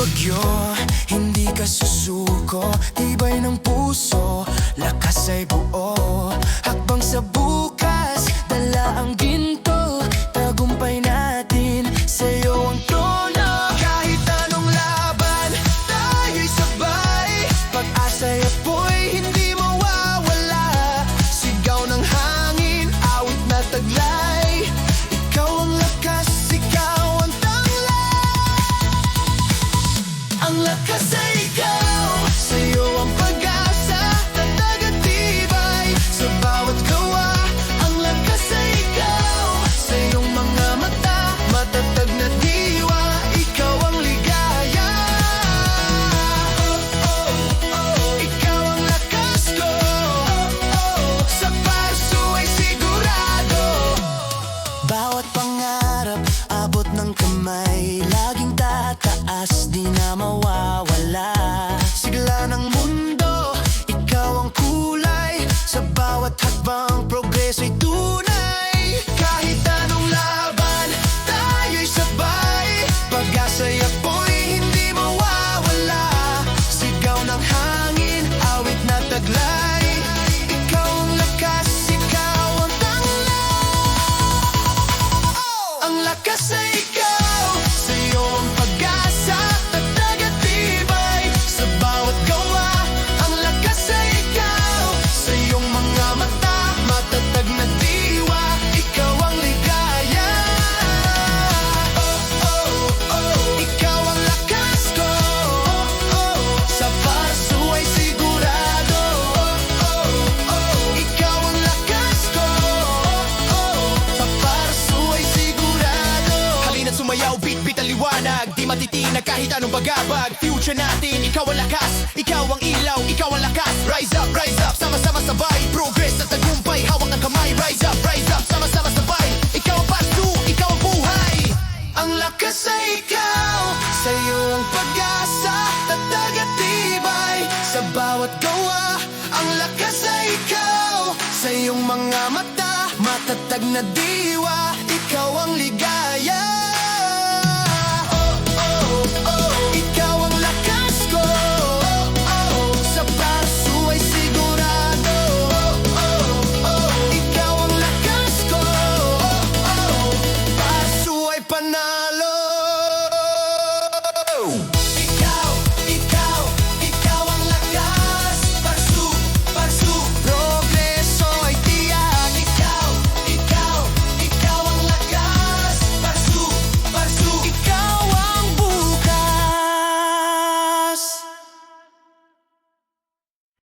bagyo Hindi ka susuko Tibay ng puso Lakas ay buo Hakbang sa bukas tataas, di na mawawala. Sigla ng mundo, ikaw ang kulay. Sa bawat hakbang, progreso'y tunay ang liwanag Di matitinag kahit anong bagabag. Future natin, ikaw ang lakas Ikaw ang ilaw, ikaw ang lakas. Rise up, rise up, sama-sama sabay. Progress at tagumpay, hawak ng kamay. Rise up, rise up, sama-sama sabay. Ikaw ang paso, ikaw ang buhay. Ang lakas ay ikaw Sa iyo ang pag-asa Tatag at tibay Sa bawat gawa Ang lakas ay ikaw Sa iyong mga mata Matatag na diwa. Ikaw ang ligaya